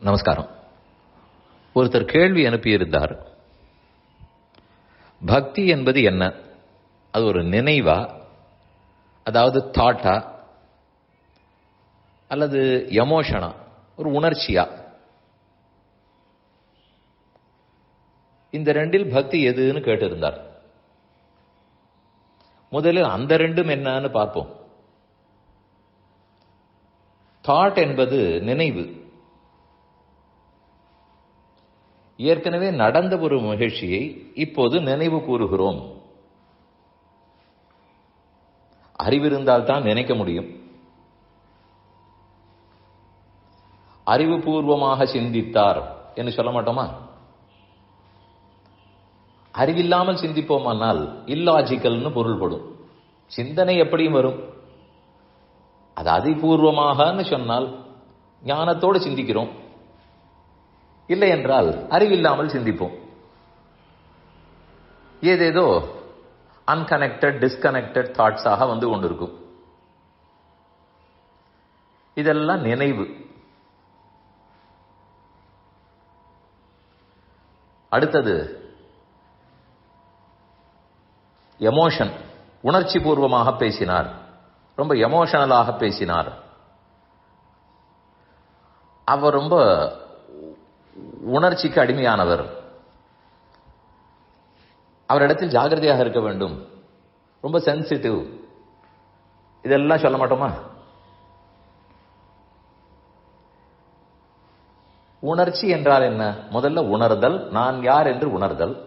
நமஸ்காரம். ஒருத்தர் கேள்வி அனுப்பியிருந்தார். பக்தி என்பது என்ன? அது ஒரு நினைவா? அதாவது தாட்டா அல்லது எமோஷனா ஒரு உணர்ச்சியா? இந்த ரெண்டில் பக்தி எதுன்னு கேட்டிருந்தார். முதலில் அந்த ரெண்டும் என்னன்னு பார்ப்போம். தாட் என்பது நினைவு. ஏற்கனவே நடந்த ஒரு மகிழ்ச்சியை இப்போது நினைவு கூறுகிறோம். அறிவிருந்தால் தான் நினைக்க முடியும். அறிவுபூர்வமாக சிந்தித்தார் என்று சொல்ல மாட்டோமா? அறிவில்லாமல் சிந்திப்போமானால் இல்லாஜிக்கல்னு பொருள்படும். சிந்தனை எப்படியும் வரும். அது அதிபூர்வமாகன்னு சொன்னால் ஞானத்தோடு சிந்திக்கிறோம். இல்லை என்றால் அறிவில்லாமல் சிந்திப்போம். ஏதேதோ அன்கனெக்டட் டிஸ்கனெக்டட் தாட்ஸாக வந்து கொண்டிருக்கும். இதெல்லாம் நினைவு. அடுத்தது எமோஷன் உணர்ச்சி பூர்வமாக பேசினார். ரொம்ப எமோஷனலாக பேசினார். அவர் ரொம்ப உணர்ச்சிக்கு அடிமையானவர். அவரிடத்தில் ஜாகிரதையாக இருக்க வேண்டும். ரொம்ப சென்சிட்டிவ் இதெல்லாம் சொல்ல மாட்டோமா? உணர்ச்சி என்றால் என்ன? முதல்ல உணர்தல். நான் யார் என்று உணர்தல்.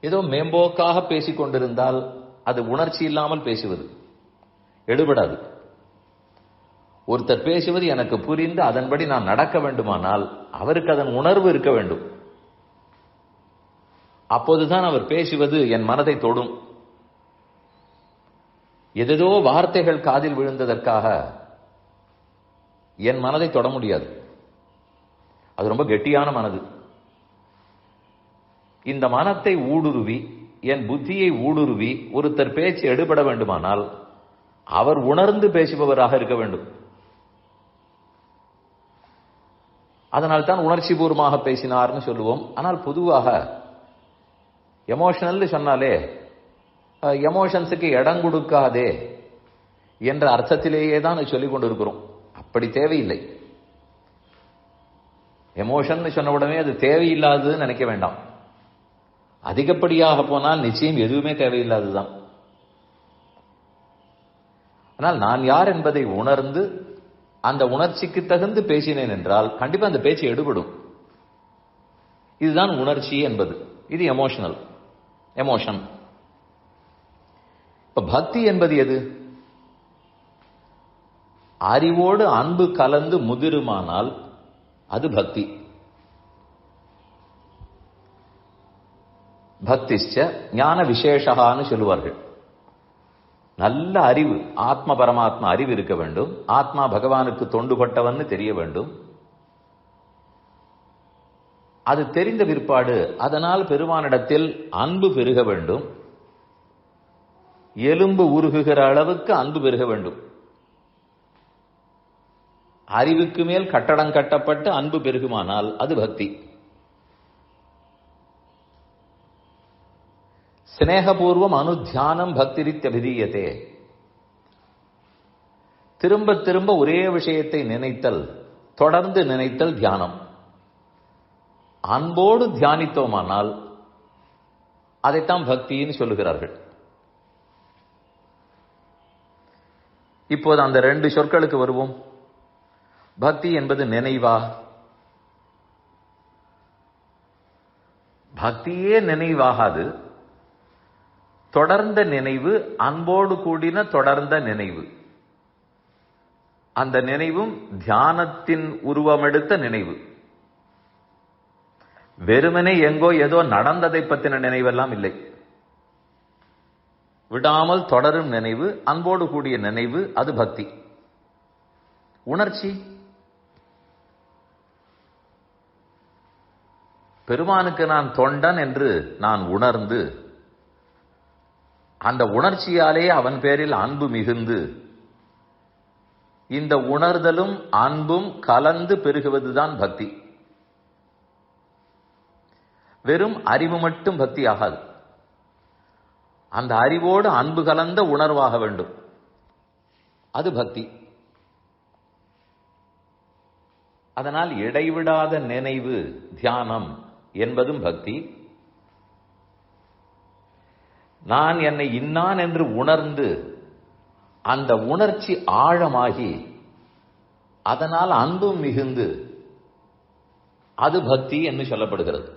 ஏதோ மேம்போக்காக பேசிக் கொண்டிருந்தால் அது உணர்ச்சி இல்லாமல் பேசுவது. எடுபடாது. ஒருத்தர் பேசுவது எனக்கு புரிந்து அதன்படி நான் நடக்க வேண்டுமானால் அவருக்கு அதன் உணர்வு இருக்க வேண்டும். அப்போதுதான் அவர் பேசுவது என் மனதை தொடும். எதோ வார்த்தைகள் காதில் விழுந்ததற்காக என் மனதை தொட முடியாது. அது ரொம்ப கெட்டியான மனது. இந்த மனத்தை ஊடுருவி என் புத்தியை ஊடுருவி ஒருத்தர் பேச்சு எடுபட வேண்டுமானால் அவர் உணர்ந்து பேசுபவராக இருக்க வேண்டும். அதனால் தான் உணர்ச்சி பூர்வமாக பேசினார்னு சொல்லுவோம். ஆனால் பொதுவாக எமோஷனல்னு சொன்னாலே எமோஷன்ஸுக்கு இடம் கொடுக்காதே என்ற அர்த்தத்திலேயே தான் சொல்லிக் கொண்டிருக்கிறோம். அப்படி தேவையில்லை. எமோஷன் சொன்ன உடனே அது தேவையில்லாததுன்னு நினைக்க வேண்டாம். அதிகப்படியாக போனால் நிச்சயம் எதுவுமே தேவையில்லாததுதான். ஆனால் நான் யார் என்பதை உணர்ந்து அந்த உணர்ச்சிக்கு தகுந்து பேசினேன் என்றால் கண்டிப்பா அந்த பேச்சு எடுபடும். இதுதான் உணர்ச்சி என்பது. இது எமோஷனல் எமோஷன் இப்ப பக்தி என்பது எது? அறிவோடு அன்பு கலந்து முதிருமானால் அது பக்தி. பக்திஷ்ட ஞான விசேஷகான்னு சொல்லுவார்கள். நல்ல அறிவு ஆத்ம பரமாத்மா அறிவு இருக்க வேண்டும். ஆத்மா பகவானுக்கு தொண்டுபட்டவன்னு தெரிய வேண்டும். அது தெரிந்த பிற்பாடு அதனால் பெருமானிடத்தில் அன்பு பெருக வேண்டும். எலும்பு உருகுகிற அளவுக்கு அன்பு பெருக வேண்டும். அறிவுக்கு மேல் கட்டடம் கட்டப்பட்டு அன்பு பெருகுமானால் அது பக்தி. சிநேகபூர்வம் அனுத்தியானம் பக்திரித்தபிதீயத்தே திரும்ப திரும்ப ஒரே விஷயத்தை நினைத்தல் தொடர்ந்து நினைத்தல் தியானம். அன்போடு தியானித்தோமானால் அதைத்தான் பக்தின்னு சொல்லுகிறார்கள். இப்போது அந்த ரெண்டு சொற்களுக்கு வருவோம். பக்தி என்பது நினைவா? பக்தியே நினைவாகாது. தொடர்ந்த நினைவு அன்போடு கூடின தொடர்ந்த நினைவு. அந்த நினைவும் தியானத்தின் உருவமெடுத்த நினைவு. வெறுமனே எங்கோ ஏதோ நடந்ததை பத்தின நினைவெல்லாம் இல்லை. விடாமல் தொடரும் நினைவு அன்போடு கூடிய நினைவு அது பக்தி. உணர்ச்சி. பெருமானுக்கு நான் தொண்டன் என்று நான் உணர்ந்து அந்த உணர்ச்சியாலே அவன் பேரில் அன்பு மிகுந்து இந்த உணர்தலும் அன்பும் கலந்து பெருகுவதுதான் பக்தி. வெறும் அறிவு மட்டும் பக்தி ஆகாது. அந்த அறிவோடு அன்பு கலந்த உணர்வாக வேண்டும். அது பக்தி. அதனால் இடைவிடாத நினைவு தியானம் என்பதும் பக்தி. நான் என்னை இன்னான் என்று உணர்ந்து அந்த உணர்ச்சி ஆழமாகி அதனால் அன்பும் மிகுந்து அது பக்தி என்று சொல்லப்படுகிறது.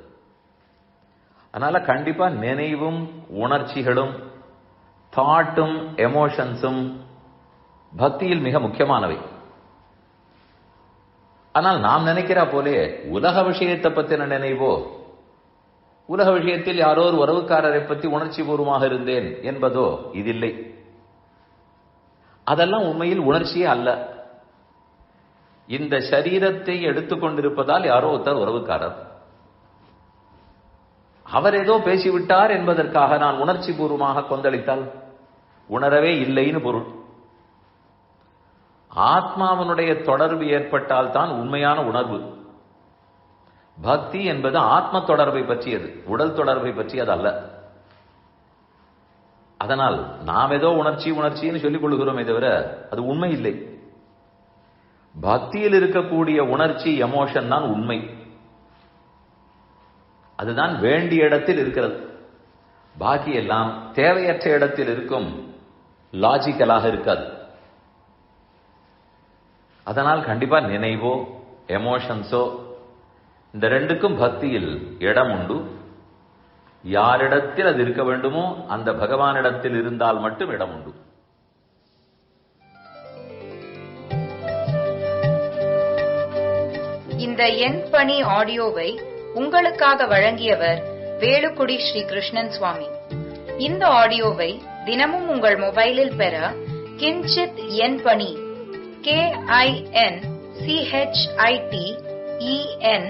அதனால கண்டிப்பா நினைவும் உணர்ச்சிகளும் தாட்டும் எமோஷன்ஸும் பக்தியில் மிக முக்கியமானவை. ஆனால் நாம் நினைக்கிறா போலே உலக விஷயத்தை பத்தின நினைவோ உலக விஷயத்தில் யாரோ ஒரு உறவுக்காரரை பற்றி உணர்ச்சி பூர்வமாக இருந்தேன் என்பதோ இதில்லை. அதெல்லாம் உண்மையில் உணர்ச்சியே அல்ல. இந்த சரீரத்தை எடுத்துக்கொண்டிருப்பதால் யாரோ ஒருத்தர் உறவுக்காரர். அவர் ஏதோ பேசிவிட்டார் என்பதற்காக நான் உணர்ச்சி பூர்வமாக கொந்தளித்தால் உணரவே இல்லைன்னு பொருள். ஆத்மாவனுடைய தொடர்பு ஏற்பட்டால் தான் உண்மையான உணர்வு. பக்தி என்பது ஆத்ம தொடர்பை பற்றியது. உடல் தொடர்பை பற்றியது அல்ல. அதனால் நாம் ஏதோ உணர்ச்சி உணர்ச்சின்னு சொல்லிக் கொள்கிறோமே தவிர அது உண்மை இல்லை. பக்தியில் இருக்கக்கூடிய உணர்ச்சி எமோஷன் தான் உண்மை. அதுதான் வேண்டிய இடத்தில் இருக்கிறது. பாக்கி எல்லாம் தேவையற்ற இடத்தில் இருக்கும் லாஜிக்கலாக இருக்காது. அதனால் கண்டிப்பா நினைவோ எமோஷன்ஸோ இந்த ரெண்டுக்கும் பக்தியில் இடம் உண்டு. யாரிடத்தில் அது இருக்க வேண்டுமோ அந்த பகவானிடத்தில் இருந்தால் மட்டும் இடம் உண்டு. இந்த என் பணி ஆடியோவை உங்களுக்காக வழங்கியவர் வேலுக்குடி ஸ்ரீ கிருஷ்ணன் சுவாமி. இந்த ஆடியோவை தினமும் உங்கள் மொபைலில் பெற கிஞ்சித் என் பணி கே ஐ என் சிஹெச்ஐடி இஎன்